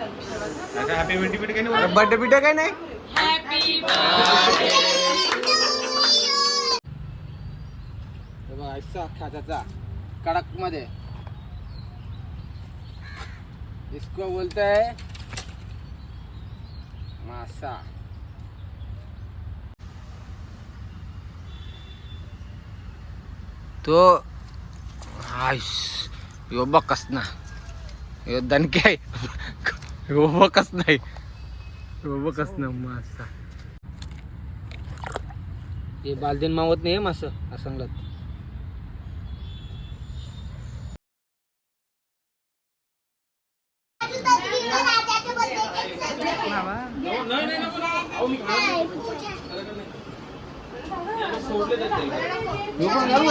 Happy birthday बिटे काही नाही birthday काय नाही? खात्याचा कडकमध्ये इसको बोलते है मासा. तो आयुष यो बकस ना. यो दणके. बकस नाही. यो बकस ना मासा. हे बालदेन मावत नाही मास असंगलात ह्यो पण घालू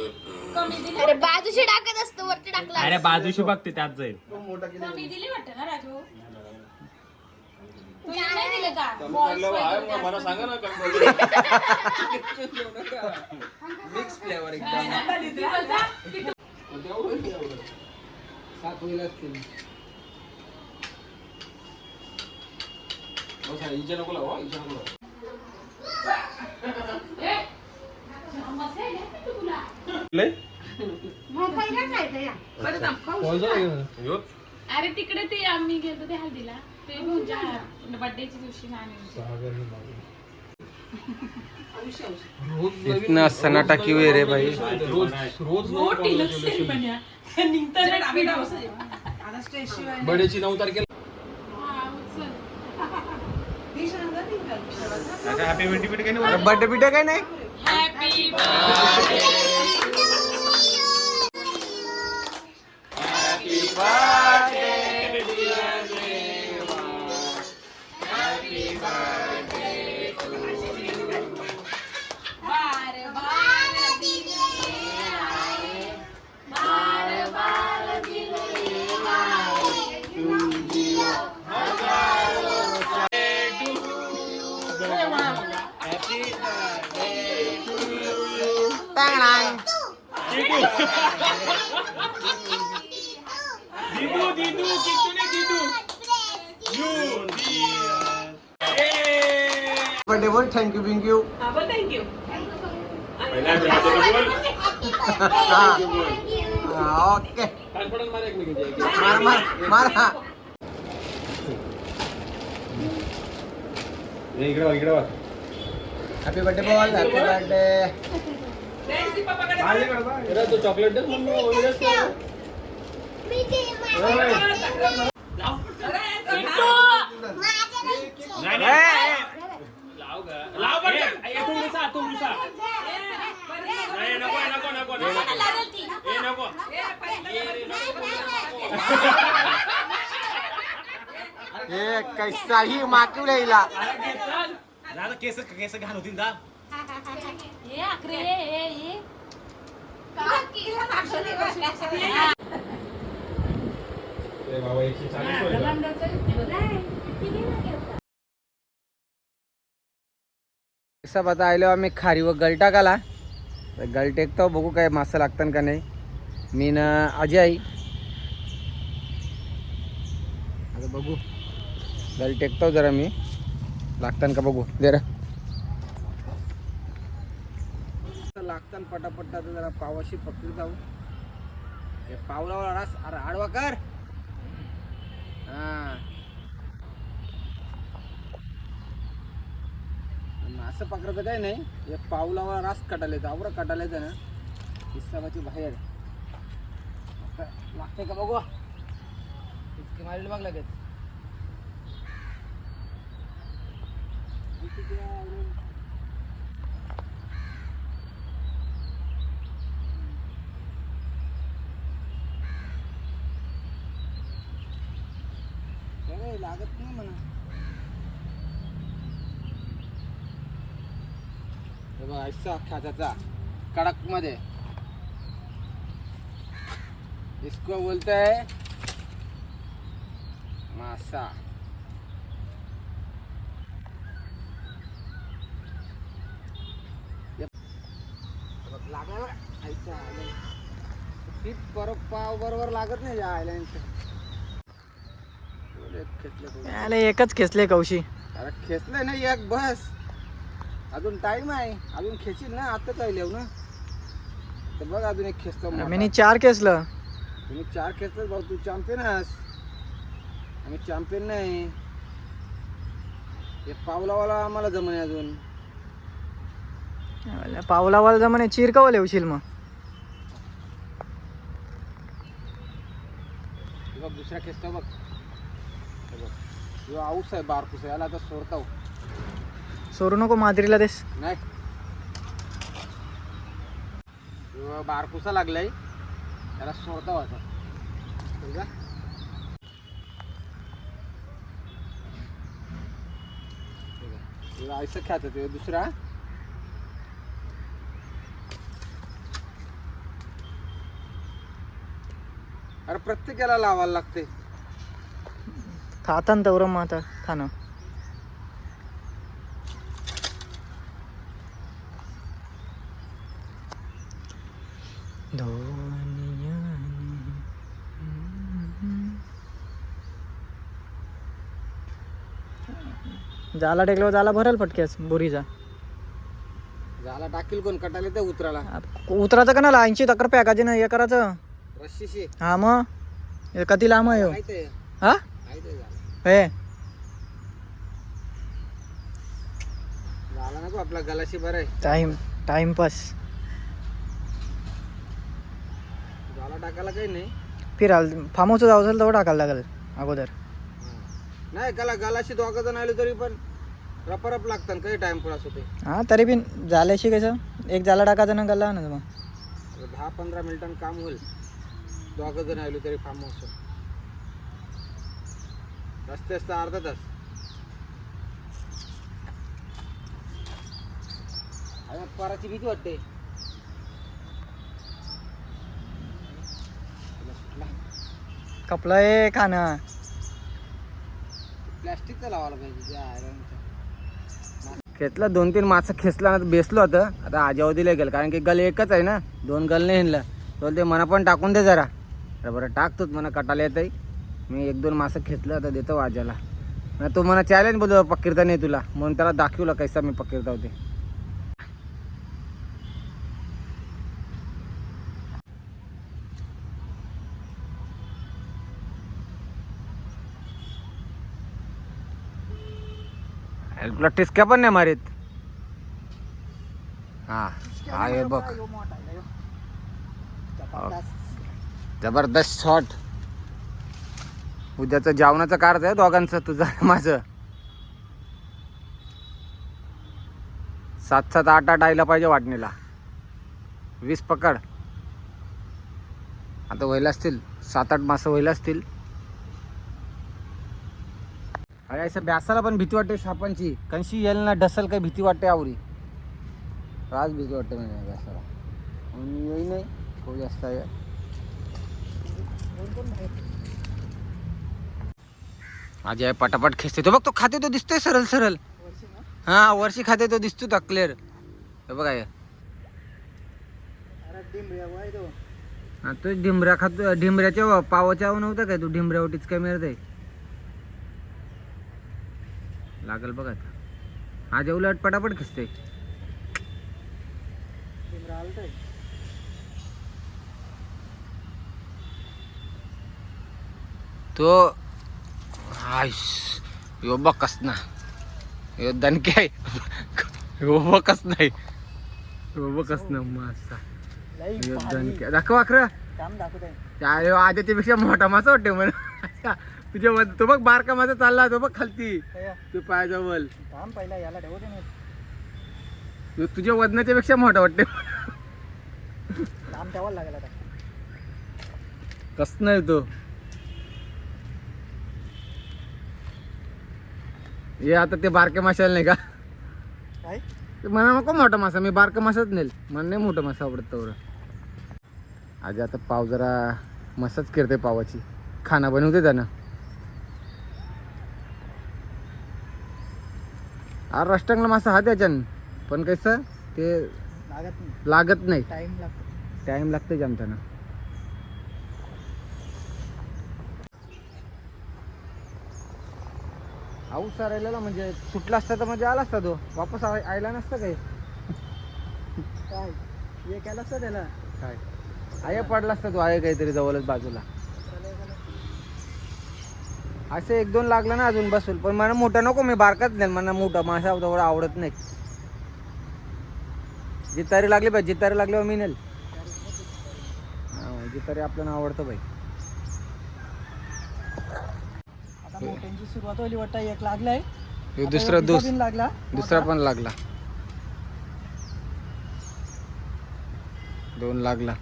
अरे बाजूशी टाकत असतो वरती टाकला अरे बाजूशी बघते त्यात जाईल. मी दिली वाटतं ना राजू? तू नाही दिलं का? Balls मला सांगा ना मिक्स फ्लेवर एकदम. सात होईल असतील इजा नको लावा नको लावा. अरे तिकडे ते आम्ही गेलो ते हल्दीला. ते बर्थडेच्या दिवशी नाही इतना सन्नाटा क्यों है रे भाई बडेची नऊ तारखेला. हॅपी बर्थडे बिटे काही नाही? बर्थडे बिटे काय नाही? दिदू बर्थडे बोल थँक्यू पहिला बोल ओके मार मार मार हा इकडे इकडे हॅपी बर्थडे बोल हॅपी बर्थडे तो चॉकलेट दे नाही नाही लाव बरं इथून दिसा इथून दिसा नाही नको नको नको नको ए नको हे कैसाही माकूड येईला दादा केस केस घाण होतील दा हे हे हे बाबा एकशे चाळीस सब आता आलो आम्ही खारी व गल टाकाला तर गल टेकतो बघू काय मासा लागतं का नाही. मी ना अजय आई. आता बघू. गाडी टेकतो जरा मी. लागताना का बघू. जरा लागतं पटापट आता जरा पावाशी पकडी जाऊ. हे पावलावर आडास अरे आडवा कर. हा. असं पकडायचं काय नाही. हे पावलावर रास कटायला येतं. आवडं कटायला येतं ना. हिस्साबाची बाहेर. आता लागते का बघू? इतकी मारले बघ लगेच. लागत नाही म्हणा ऐसा खात्याचा कडकमध्ये इसको बोलते मासा आलं. पीठ बरोबर पाव बरोबर लागत नाही या आयलँडचं खेचले एकच खेचले कौशी. अरे खेचलंय ना एक बस. अजून टाइम आहे. अजून खेचील ना आता चालेल ना तर बघ अजून एक खेचतो. मी चार खेचलं. तुम्ही चार खेचतो भाऊ तू चॅम्पियन आहेस. आम्ही चॅम्पियन नाही. हे पावलावाला आम्हाला जमणे अजून. पावलावाला जमाने चिर कवा लेवशील मग. बघ दुसरा खेचतो बघ. आऊस आहे. बारपूस याला आता सोडताव. सोडू नको मादरीला देस. नाही. ह्यो बारकुसा लागलाय. त्याला सोडताव आता. आयसं खेळत होतो दुसरा. अरे प्रत्येकाला लावायला लागते. खातान तवरं मग आता खाणं. जाला टेकल्यावर जाला भरल फटक्यास बोरीचा. झाला टाकील कोण? कटाले ते उतराला. उतराचं का ना ऐंशी तक्कर पॅकाचे ना हे करायचं. हा मग कधी लांब आहे हो? हा? झाला. हे. झाला आपला गलाशी बरं आहे. टाइम टाइमपास झाला टाकायला काही नाही. फिराल फार्म हाऊस जाऊ असेल तेवढं टाकायला लागेल अगोदर. नाही गला गलाशी दोघं जण आले तरी पण रपरप लागतात काही टाइमपास होते. हा तरी पण झाल्याशी कसं? एक जाला टाकायचं ना गल्ला ना मग. दहा पंधरा मिनिटांनी काम होईल. दोघं जण आले तरी फार्म हाऊस रस्ते असता अर्धा तास. अरे पराची भीती वाटते. कपला आहे खाणं प्लॅस्टिकचा लावायला पाहिजे त्या आयरनचं. खेचला दोन तीन मासं खेचला ना बेसलो होतं आता आजावधीला गेलं कारण की गल एकच आहे ना. दोन गल नाही हिंडलं. तर ते मना पण टाकून दे जरा. अरे बरं टाकतोच म्हणा कटाला येत मी एक दोन मासं खेचलं आता देतो वाजाला तो म्हणा चॅलेंज बोलतो पक्कीरता नाही तुला. म्हणून त्याला दाखवलं कैसा मी पक्कीरता होते. तुला टिसक्या पण नाही मारीत? हा हा हे बघ. जबरदस्त शॉट उद्याचं जेवणाचं कार्ड आहे दोघांचं तुझं माझं. सात सात आठ आठ आयला पाहिजे वाटणीला. वीस पकड. आता व्हायला असतील सात आठ मासं व्हायला असतील. अरे असं ब्यासाला पण भीती वाटते सापांची कशी येईल ना ढसल काही भीती वाटते आवरी. राज भीती वाटते म्हणजे ब्यासाला मी येई नाही. खूप जास्त आहे. आई पटापट खेचते. तो बघ तो खाते तो दिसतोय सरळ सरळ. हा वर्षी खाते तो दिसतो तो क्लिअर हे बघा तो. ढिंबऱ्या खातो ढिंबऱ्याच्या पावाच्या नव्हता काय तू? ढिंबऱ्यावरतीच काय मिळत आहे? लागल बघा आता. हा जे उलट पटापट खिचते. तो हायस यो बकस ना यो दणके आहे. यो बकस नाही यो बकस ना मासा. यो दणके. दाखव अकरा. अरे आदित्यपेक्षा मोठा मासा वाटते मला तुझ्या तो बघ बारका मासा चालला तो बघ खालती. तू पायाजवळ काम पहिला याला नाही तो तुझ्या वजनाच्या पेक्षा मोठा वाटते ठेवायला लागेल कस नाही तो? हे आता ते बारके माशाला नाही का? काय? ते मला नको मोठा मासा मी बारका मासाच नेल. मला नाही मोठा मासा आवडत तेवढं. आज आता पाव जरा मसाज करते पावाची. खाना बनवते त्यानं. अरे रष्टांगला मासा हा त्याच्यानं. पण कसं ते लागत नाही. लागत नाही. टाइम लागतो. टाइम लागते जमताना. आऊस राहिलेला म्हणजे सुटला असता तर म्हणजे आला असता तो. वापस आयला नसतं काही. काय? हे केलं असतं त्याला? काय? आय पडला असता तो आहे काहीतरी जवळच बाजूला. असं एक दोन लागलं ना अजून बसून. पण मला मोठा नको मी बारकाच नाही. मला मोठा मासा तेवढा आवडत नाही. जितारी लागली पाहिजे. जितारी लागल्यावर मी नेल. हा, जितारी आपल्याला आवडतं बाई. आता मोठ्यांची सुरुवात होली वाटतं एक लागलाय. आता दुसरा ह्यो दुस बिन लागला. दुसरा पण लागला. दोन लागला.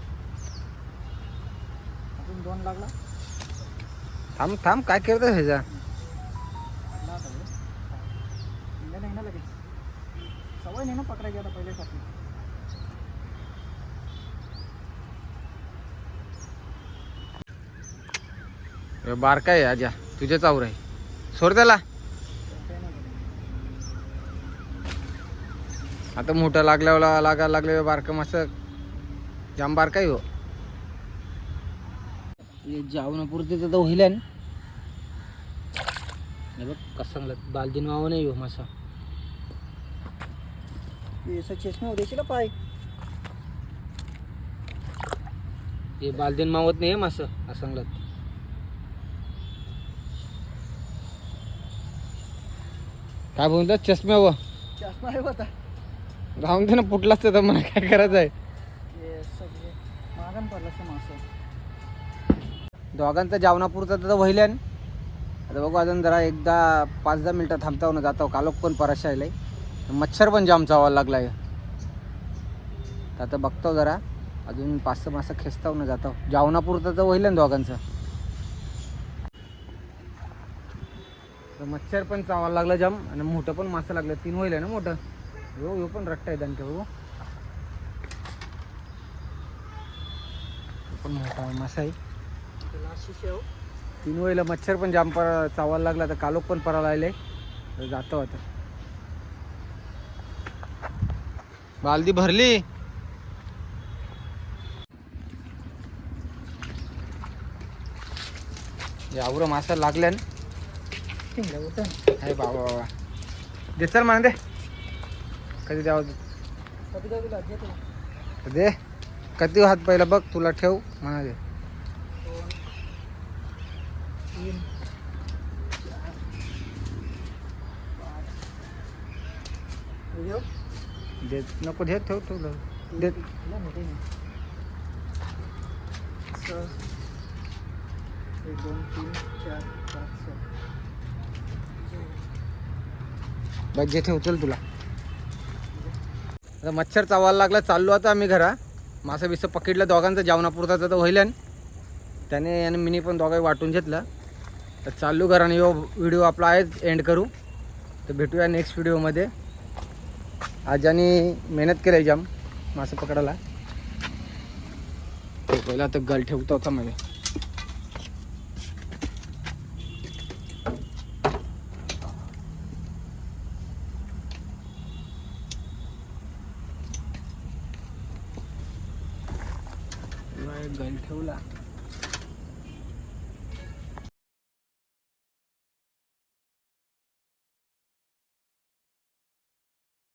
अजून दोन लागला. थांब थांब काय करत ह्याचा? लागला आता ह्यो. इंडिया नाही ना लगेच. सवय नाही ना पकडायची आता पहिल्यासाठी बारका आहे आजा. तुझ्याच आवर आहे. सोड त्याला. आता मोठं लागल्यावर लागा लागले बारका मासा जाम बारका आहे हो. जाऊन पुरते तर होईल बघ कसं बालदीन वाव नाही हो मासा. हे असं चष्मा पाय. हे बालदीन मावत नाही मास असंगलत काय बोलतात चष्म्यावर चष्मा आहे होता राहून दे ना फुटलाच तर मला काय करायचं आहे? हे सगळे. मागण पडलं असं मासं. दोघांचं जेवणापुरतं तर व्हायल्यान आता बघू अजून जरा एकदा पाच दहा मिनटं थांबताव ना जातो कालोक पण परत आहे मच्छर पण जाम चावायला लागलाय. तर आता बघतो जरा. अजून पाच सहा मासं खेचताव ना जातो जेवणापुरतं तर व्हायलं ना दोघांचं. तर मच्छर पण चावायला लागलं जाम आणि मोठं पण मासं लागलं. तीन होईल ना मोठं? हो हो पण रट्टा आहे त्यांच्या हो पण मोठा मासा आहे. तीन होईल मच्छर पण जाम पर चावायला लागला तर कालोक पण परा लागले. तर जातो आता. बालदी भरली? यावर मासा लागल्यान. टिंगल्या होतं अरे बाबा बाबा दे चल म्हणा दे. कधी द्यावं कधी कधी तुला दे. कधी हात पहिला बघ तुला ठेव म्हणा दे. दे नको दे ठेव ठेव दे एक दोन तीन चार पाच सहा. बघ ठेवतील तुला. आता मच्छर चावायला लागला चाललो आता आम्ही घरा. मासा बिसं पकडलं दोघांचं जेवणापुरता तर होईलन. त्याने आणि मिनी पण दोघांनी वाटून घेतलं. तर चाललो घराने यो व्हिडिओ आपला आहेच एंड करू. तर भेटूया नेक्स्ट व्हिडिओमध्ये. आज आणि मेहनत केली जाम मासे पकडायला. ते पहिला तर गल ठेवतो होता मध्ये